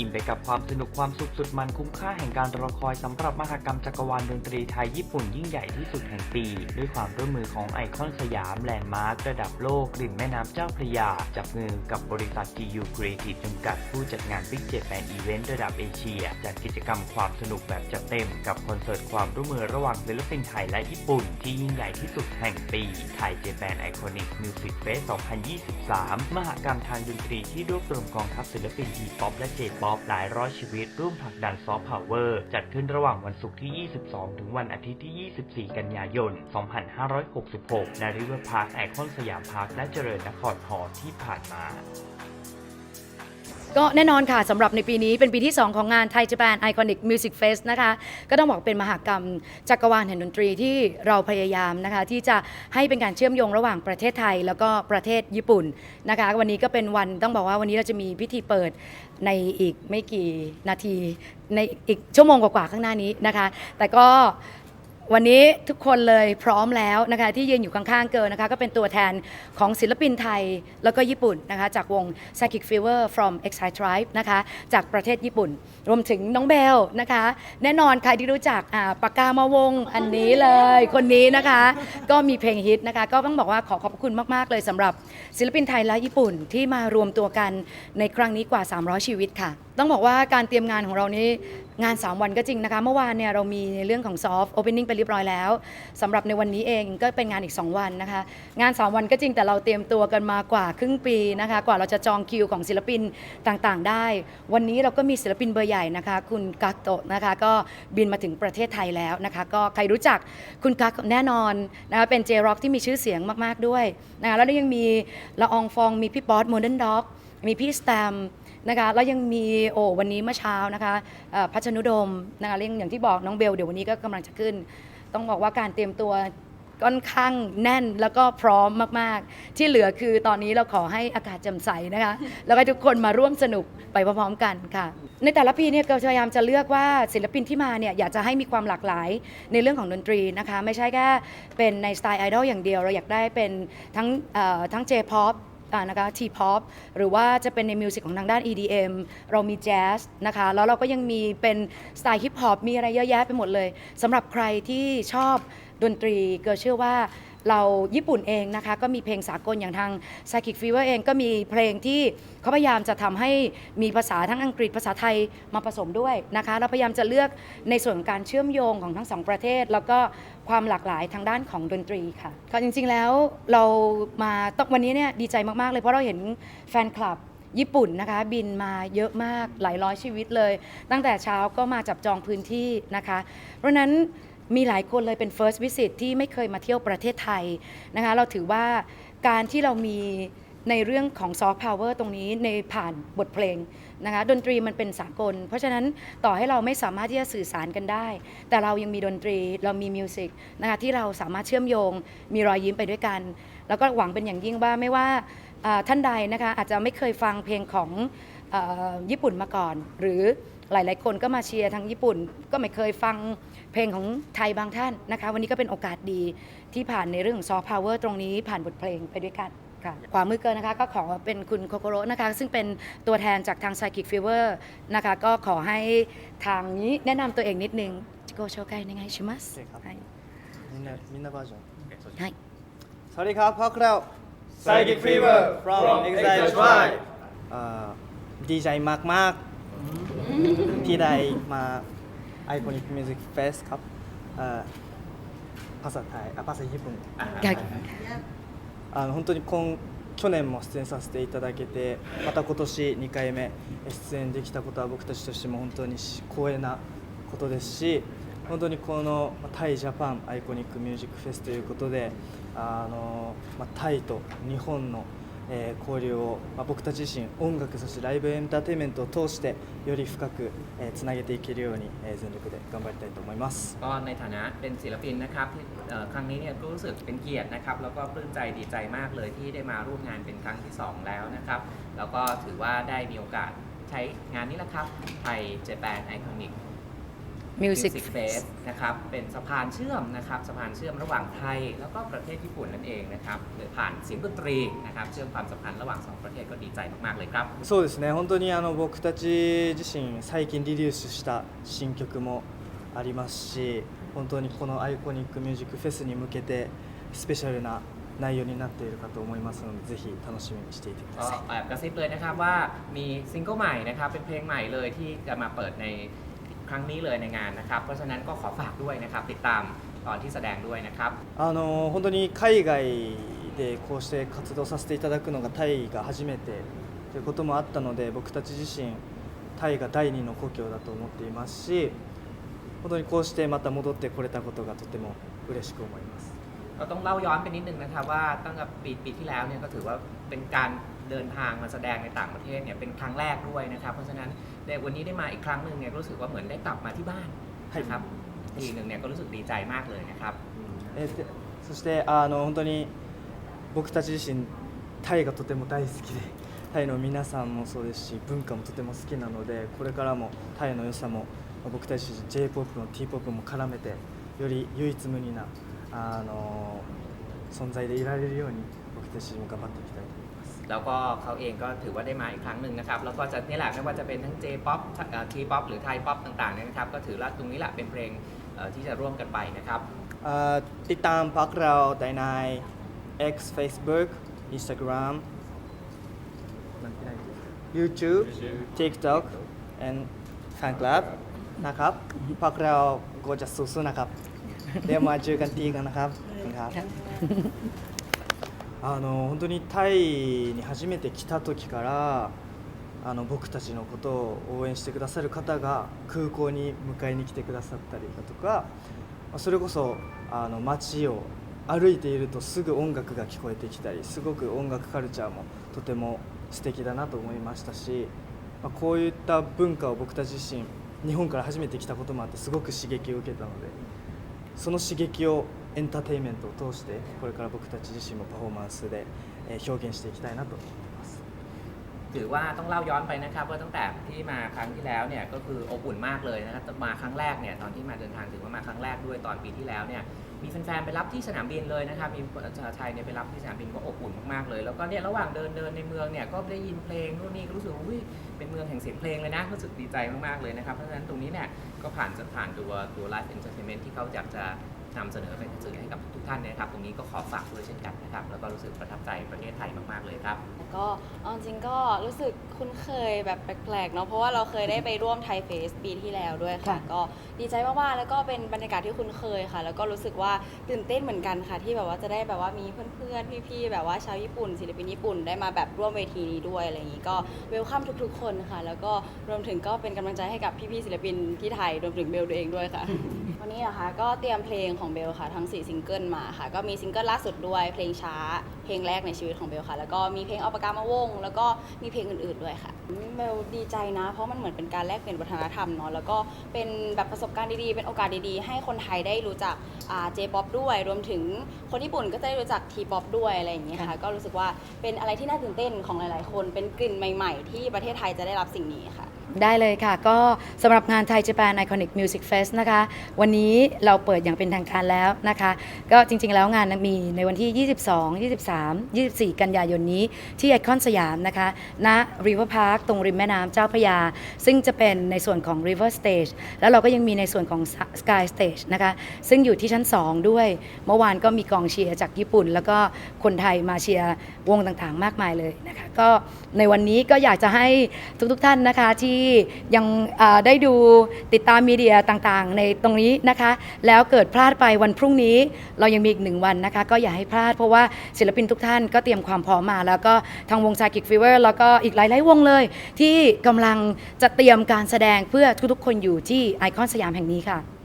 อิ่มไปกับความสนุกความสุขสุดมันคุ้มค่าแห่งการรอคอยสำหรับมหกรรมจักรวาลดนตรีไทยญี่ปุ่นยิ่งใหญ่ที่สุดแห่งปี ด้วยความร่วมมือของไอคอนสยามแลนด์มาร์คระดับโลกกลิ่นแม่น้ำเจ้าพระยา จับมือกับบริษัท GU Creative จำกัดผู้จัดงาน Big Japan Event ระดับเอเชีย จัดกิจกรรมความสนุกแบบจัดเต็มกับคอนเสิร์ตความร่วมมือระหว่างศิลปินไทยและญี่ปุ่น ที่ยิ่งใหญ่ที่สุดแห่งปีไทย Japan Iconic Music Fest 2023 มหกรรมทางดนตรีที่รวบรวมกองทัพศิลปิน T-POP และเจป๊อปอฟหลายร้อยชีวิตร่วมผลักดันซอฟต์พาวเวอร์จัดขึ้นระหว่างวันศุกร์ที่ 22 ถึงวันอาทิตย์ที่ 24 กันยายน 2566ณริเวอร์พาร์คไอคอนสยามพาร์คและเจริญนครฮอที่ผ่านมา ก็แน่นอนค่ะสำหรับในปีนี้เป็นปีที่ 2 ของงานไทย Japan Iconic Music Fest นะคะ ก็ต้องบอกเป็นมหากรรมจักรวาลแห่งดนตรีที่เราพยายามนะคะ ที่จะให้เป็นการเชื่อมโยงระหว่างประเทศไทย แล้วก็ประเทศญี่ปุ่นนะคะ วันนี้ก็เป็นวันต้องบอกว่าวันนี้เราจะมีพิธีเปิดในอีกไม่กี่นาทีในอีกชั่วโมงกว่าๆข้างหน้านี้นะคะ แต่ก็ วันนี้ทุกคนเลยพร้อมแล้วนะคะที่ยืนอยู่ข้างๆเกินนะคะก็เป็นตัวแทนของศิลปินไทยแล้วก็ญี่ปุ่นนะคะจากวง Psychic Fever from Exile Tribe นะคะจากประเทศญี่ปุ่น รวมถึงน้องเบลนะคะ แน่นอนใครที่รู้จักปากกามาวงอันนี้เลย คนนี้นะคะ ก็มีเพลงฮิตนะคะก็ต้องบอกว่าขอขอบคุณมากๆเลยสำหรับศิลปินไทยและญี่ปุ่นที่มารวมตัวกันในครั้งนี้กว่า 300 ชีวิตค่ะ ต้องบอกว่าการเตรียมงานของเรานี้ งาน 3 วันก็จริงนะคะ เมื่อวานเนี่ยเรามีในเรื่องของซอฟต์โอเพนนิ่งไปเรียบร้อยแล้วสำหรับในวันนี้เองก็เป็นงานอีก 2 วันนะคะ งาน 3 วันก็จริงแต่เราเตรียมตัวกันมากว่าครึ่งปีนะคะ กว่าเราจะจองคิวของศิลปินต่างๆ ได้ วันนี้เราก็มีศิลปินเบอร์ใหญ่นะคะ คุณกักโตะนะคะ ก็บินมาถึงประเทศไทยแล้วนะคะ ก็ใครรู้จักคุณกักแน่นอนนะคะเป็นเจร็อกที่มีชื่อเสียงมากๆด้วยนะคะแล้วยังมีละอองฟองมีพี่ป๊อตโมเดิร์นด็อกมีพี่สแตม นะคะแล้วยังมีโอ้วันนี้เมื่อเช้านะคะพัชนุดมนะคะเรื่องอย่างที่บอกน้องเบลเดี๋ยววันนี้ก็กำลังจะขึ้น ต้องบอกว่าการเตรียมตัวค่อนข้างแน่นแล้วก็พร้อมมาก ๆ ที่เหลือคือตอนนี้เราขอให้อากาศแจ่มใสนะคะ แล้วก็ทุกคนมาร่วมสนุกไปพร้อมๆกันค่ะ ในแต่ละปีเนี่ยก็พยายามจะเลือกว่าศิลปินที่มาเนี่ยอยากจะให้มีความหลากหลายในเรื่องของดนตรีนะคะ ไม่ใช่แค่เป็นในสไตล์ไอดอลอย่างเดียว เราอยากได้เป็นทั้งทั้ง J-POP อ่า นะคะทีพ o p หรือว่าจะเป็นในมิวสิกของทางด้าน EDM เรามีแจ๊สนะคะแล้วเราก็ยังมีเป็นสไตล์ฮิปฮอปมีอะไรเยอะแยะไปหมดเลยสำหรับใครที่ชอบดนตรีเกิดเชื่อว่า เราญี่ปุ่นเองนะคะก็มีเพลงสากลอย่างทาง Psychic Fever เองก็มีเพลงที่เขาพยายามจะทำให้มีภาษาทั้งอังกฤษภาษาไทยมาผสมด้วยนะคะเราพยายามจะเลือกในส่วนของการเชื่อมโยงของทั้งสองประเทศ แล้วก็ความหลากหลายทางด้านของดนตรีค่ะก็จริงๆแล้วเรามาตวันนี้เนี่ยดีใจมากๆเลยเพราะเราเห็นแฟนคลับญี่ปุ่นนะคะบินมาเยอะมากหลายร้อยชีวิตเลย ตั้งแต่เช้าก็มาจับจองพื้นที่นะคะ เพราะนั้น มีหลายคนเลยเป็น first visit ที่ไม่เคยมาเที่ยวประเทศไทยนะคะเราถือว่าการที่เรามีในเรื่องของ soft power ตรงนี้ในผ่านบทเพลงนะคะดนตรีมันเป็นสากล เพราะฉะนั้นต่อให้เราไม่สามารถที่จะสื่อสารกันได้ แต่เรายังมีดนตรีเรามีมิวสิกนะคะที่เราสามารถเชื่อมโยง มีรอยยิ้มไปด้วยกัน แล้วก็หวังเป็นอย่างยิ่งว่าไม่ว่าท่านใดนะคะอาจจะไม่เคยฟังเพลงของอญี่ปุ่นมาก่อน หรือหลาย ๆ คนก็มาเชียร์ทางญี่ปุ่นก็ไม่เคยฟัง เพลงของไทยบางท่านนะคะ วันนี้ก็เป็นโอกาสดีที่ผ่านในเรื่องซอฟต์พาวเวอร์ตรงนี้ผ่านบทเพลงไปด้วยกันค่ะขวามือเกินนะคะก็ขอเป็นคุณโคโคโรนะคะ ซึ่งเป็นตัวแทนจากทาง Psychic เวอร์นะคะ ก็ขอให้ทางนี้แนะนำตัวเองนิดนึงจิโกโชไกในไงชิมัสครับมินนามินนาบาจอนใช่สวัสดีครับพวกเรา Psychic เวอร์ from Exile Tribe ดีใจมากๆที่ได้มา Iconic Music Fest ครับเอ่อภาษาไทยอ่ะภาษาญี่ปุ่น あの本当に今去年も出演させていただけてまた今年2回目出演できたことは僕たちとしても本当に光栄なことですし本当にこのまあタイ・ジャパンアイコニックミュージックフェスということであの、まあ、タイと日本の、 えー交流を、まあ、僕たち自身音楽そしてライブエンターテインメントを通してより深く、えーつなげていけるように、えー全力で頑張りたいと思います ก็ในฐานะเป็นศิลปินนะครับที่เอ่อครั้งนี้เนี่ยก็รู้สึกเป็นเกียรตินะครับ แล้วก็ปลื้มใจดีใจมากเลยที่ได้มาร่วมงานเป็นครั้งที่ 2 แล้วนะครับ แล้วก็ถือว่าได้มีโอกาสใช้งานนี้แหละครับไทย Japan Iconic Music Fest นะครับเป็นสะพานเชื่อมนะครับสะพานเชื่อมระหว่างไทย แล้วก็ประเทศญี่ปุ่นนั่นเองนะครับโดยผ่านเสียงดนตรีนะครับเชื่อมความสัมพันธ์ระหว่างสองประเทศก็ดีใจมากๆเลยครับ そうですね本当にあの僕たち自身最近リリースした新曲もありますし本当にこのアイコニックミュージックフェスに向けてスペシャルな内容になっているかと思いますのでぜひ楽しみにしていてくだ ก็ さい แอบกระซิบเลยนะครับว่ามีซิงเกิลใหม่นะครับเป็นเพลงใหม่เลยที่จะมาเปิดใน ครั้งนี้เลยในงานนะครับ เพราะฉะนั้นก็ขอฝากด้วยนะครับ ติดตามตอนที่แสดงด้วยนะครับ あの本当に海外でこうして活動させていただくのがタイが初めてということもあったので僕たち自身タイが第二の故郷だと思っていますし本当にこうしてまた戻ってこれたことがとても嬉しく思います ก็ต้องเล่าย้อนไปนิดนึงนะครับว่าตั้งแต่ปีปีที่แล้วเนี่ยก็ถือว่าเป็นการ เดินทางมาแสดงในต่างประเทศเนี่ยเป็นครั้งแรกด้วยนะครับ เพราะฉะนั้นในวันนี้ได้มาอีกครั้งหนึ่งเนี่ยก็รู้สึกว่าเหมือนได้กลับมาที่บ้านนะครับทีหนึ่งเนี่ยก็รู้สึกดีใจมากเลยนะครับ えーでそしてあの本当に僕たち自身タイがとても大好きでタイの皆さんもそうですし文化もとても好きなのでこれからもタイの良さもまあ僕たち自身 j p o p も t p o p も絡めてより唯一無二なあの存在でいられるように僕たち自身も頑張っていきたいと思います แล้วก็เขาเองก็ถือว่าได้มาอีกครั้งหนึ่งนะครับ แล้วก็จะนี่แหละไม่ว่าจะเป็นทั้ง J-POP เอ่อ T-POP หรือไทย POP ต่างๆเนี่ยนะครับ ก็ถือว่าตรงนี้แหละเป็นเพลงเอ่อที่จะร่วมกันไปนะครับอ่าติดตามพวกเราได้ใน X Facebook Instagram YouTube TikTok and Fan Club นะครับพวกเราก็จะสู้ๆนะครับ เดี๋ยวมาเจอกันทีกันนะครับขอบคุณครับ あの本当にタイに初めて来た時からあの僕たちのことを応援してくださる方が空港に迎えに来てくださったりだとかそれこそあの街を歩いているとすぐ音楽が聞こえてきたりすごく音楽カルチャーもとても素敵だなと思いましたし、まあ、こういった文化を僕たち自身日本から初めて来たこともあってすごく刺激を受けたのでその刺激をエンターテインメントを通してこれから僕たち自身もパフォーマンスで表現していきたいなと思いますถือว่าต้องเล่าย้อนไปนะครับว่าตั้งแต่ที่มาครั้งที่แล้วเนี่ยก็คืออบอุ่นมากเลยนะครับมาครั้งแรกเนี่ยตอนที่มาเดินทางถือว่ามาครั้งแรกด้วยตอนปีที่แล้วเนี่ยมีแฟนๆไปรับที่สนามบินเลยนะครับมีชาวไทยเนี่ยไปรับที่สนามบินก็อบอุ่นมากๆเลย แล้วก็เนี่ยระหว่างเดินเดินในเมืองเนี่ยก็ได้ยินเพลงนู่นนี่รู้สึกว่าเป็นเมืองแห่งเสียงเพลงเลยนะรู้สึกดีใจมากๆเลยนะครับเพราะฉะนั้นตรงนี้เนี่ยก็ผ่านจะผ่านตัวตัวไลฟ์เอนเตอร์เทนเมนต์ที่เขาอยากจะ นำเสนอไปสื่อให้กับทุกท่านนะครับ ตรงนี้ก็ขอฝากด้วยเช่นกันนะครับ แล้วก็รู้สึกประทับใจประเทศไทยมาก ๆ เลยครับก็เอาจริงก็รู้สึกคุ้นเคยแบบแปลกๆเนาะเพราะว่าเราเคยได้ไปร่วมไทยเฟสปีที่แล้วด้วยค่ะค่ะ ก็ดีใจมากๆแล้วก็เป็นบรรยากาศที่คุ้นเคยค่ะ แล้วก็รู้สึกว่าตื่นเต้นเหมือนกันค่ะ ที่แบบว่าจะได้แบบว่ามีเพื่อนๆพี่ๆแบบว่าชาวญี่ปุ่นศิลปินญี่ปุ่นได้มาแบบร่วมเวทีนี้ด้วยอะไรอย่างนี้ก็เวลคัมทุก ๆ คนค่ะ แล้วก็รวมถึงก็เป็นกำลังใจให้กับพี่ๆศิลปินที่ไทยรวมถึงเบลตัวเองด้วยค่ะ วันนี้นะคะก็เตรียมเพลงของเบลค่ะ ทั้ง 4 ซิงเกิลมาค่ะ ก็มีซิงเกิลล่าสุดด้วยเพลงช้า เพลงแรกในชีวิตของเบลค่ะ แล้วก็มีเพลงเอาปากกามาวง แล้วก็มีเพลงอื่นๆด้วยค่ะเบลดีใจนะ เพราะมันเหมือนเป็นการแลกเปลี่ยนวัฒนธรรมเนาะแล้วก็เป็นแบบประสบการณ์ดีๆ เป็นโอกาสดีๆ ให้คนไทยได้รู้จักเจป๊อปด้วย รวมถึงคนญี่ปุ่นก็จะได้รู้จักทีป๊อปด้วยอะไรอย่างเงี้ยค่ะก็รู้สึกว่าเป็นอะไรที่น่าตื่นเต้นของหลาย ๆ คนเป็นกลิ่นใหม่ ๆ ที่ประเทศไทยจะได้รับสิ่งนี้ค่ะ ได้เลยค่ะ ก็สำหรับงานไทย Japan Iconic Music Fest นะคะวันนี้เราเปิดอย่างเป็นทางการแล้วนะคะ ก็จริงๆแล้วงานมีในวันที่ 22 23 24 กันยายนนี้ที่ไอคอนสยามนะคะณ River Park ตรงริมแม่น้ำเจ้าพระยา ซึ่งจะเป็นในส่วนของ River Stage แล้วเราก็ยังมีในส่วนของ Sky Stage นะคะซึ่งอยู่ที่ชั้น 2 ด้วย เมื่อวานก็มีกองเชียร์จากญี่ปุ่น แล้วก็คนไทยมาเชียร์วงต่างๆ มากมายเลยนะคะก็ในวันนี้ก็อยากจะให้ทุกๆท่านนะคะที่ยังได้ดูติดตามมีเดียต่างๆ ในตรงนี้นะคะ แล้วเกิดพลาดไปวันพรุ่งนี้ เรายังมีอีกหนึ่งวันนะคะ ก็อย่าให้พลาดเพราะว่าศิลปินทุกท่านก็เตรียมความพร้อมมา แล้วก็ทางวงซากิกฟิเวอร์แล้วก็อีกหลาย ๆ วงเลย ที่กำลังจะเตรียมการแสดงเพื่อทุกๆ คนอยู่ที่ไอคอนสยามแห่งนี้ค่ะ